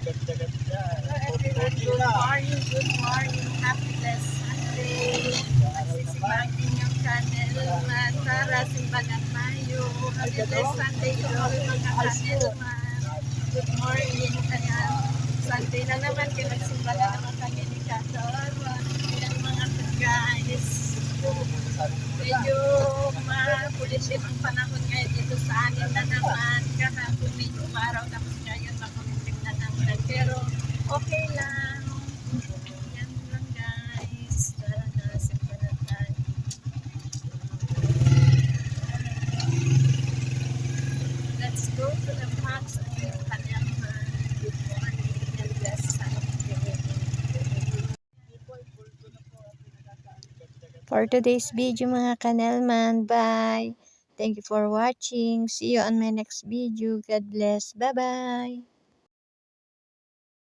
Everyone, good morning, good morning, happy blessed Sunday. Magsisimahin yung channel para simbagan tayo. Happy Sunday to all mga channel. Good morning, kaya Sunday na naman, kaya magsimba na naman kami ni mga guys. Medyo makulitin ang panahon ngayon dito sa amin na naman. For today's video mga kanelman, bye! Thank you for watching. See you on my next video. God bless. Bye-bye!